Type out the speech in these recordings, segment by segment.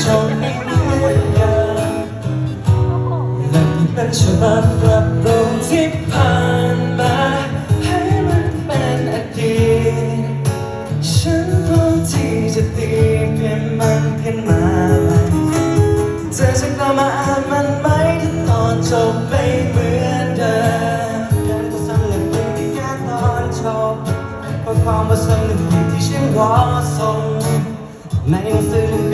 ชมด้วยกนแลนเป็นฉบับกลับตรงที่ผ่านมาให้มันเป็นอดีตฉันพร้อมที่จะตีเปลี่ยนมันขึ้นมาใหม่เธอจะกลับมาอ่านมันไหมถ้าตอนจบไม่เหมือนเดิมการก็สั่นและเป็นที่แค่ตอนจบเพราะความประสงค์ที่ฉันขอส่งในหนังสือ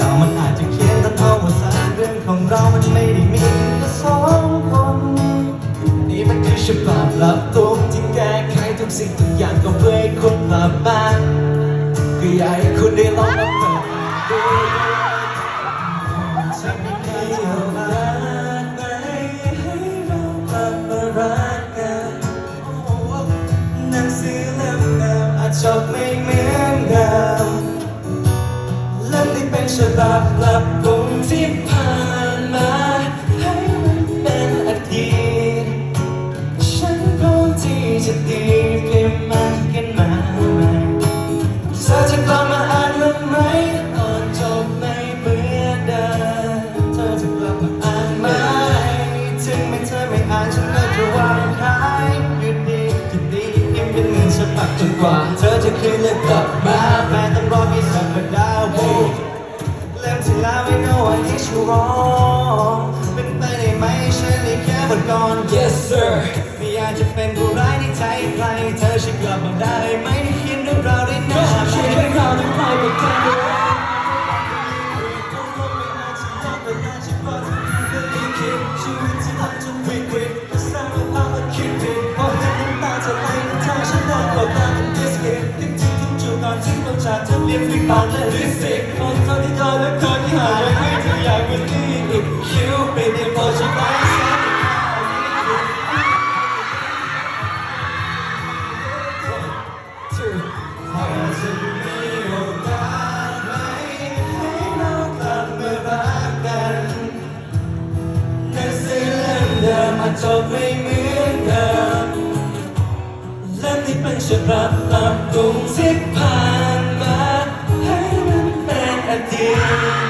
กสิ่งทุกอย่างก็เพื่อให้คุณกลับบ้านก็อยากให้คุณได้ลองมาเปิดดูจะไม่มีอะไรไหนให้เรากลับมารักกันหนังสือเล่มเดิมอาจจบไม่เหมือนเดิมเล่มที่เป็นฉบับปรับ จะตีเปลี่ยนมันขึ้นมาใหม่เธอจะกลับมาอ่านมันไหมตอนจบไม่เหมือนเดิมเธอจะกลับมาอ่านไหมถึงไม่เธอไม่อ่านฉันก็จะวางขายหยุดดีจะดียิ่งเป็นหมื่นฉบับจนกว่า เธอจะคืนและกลับมาแม้ต้องรอพี่สัปดาห์โบเล่มที่แล้วไม่ know what is wrong เป็นไปได้ไหมฉันได้แค่บทก่อน yes sir อยากจะเป็นผู้ร้ายในใจใคร เธอช่วยกลับมาได้ไหมเขียนเรื่องราวได้หน้าเขียนเรื่องราวได้ใครก็แค่เรื่องชีวิตที่รักจนวิกฤตแต่สร้างภาพคิดผิดพอเห็นน้ำตาจะไหลในทาฉันนั่งกอดตาเป็นบิสกิตทิ้งๆทุกจุดตอนที่ต้องจากเธอเรียกฟิกปากและลิสติกคนเท่าที่เธอและคนที่หายไม่ถึงอยากเป็นนี่อีกคิวเป็นยัง มเดิมอาจจบไม่เหมือนเดิมและนี่เป็นฉบับปรับปรุงที่ผ่านมาให้มันเป็นอดีต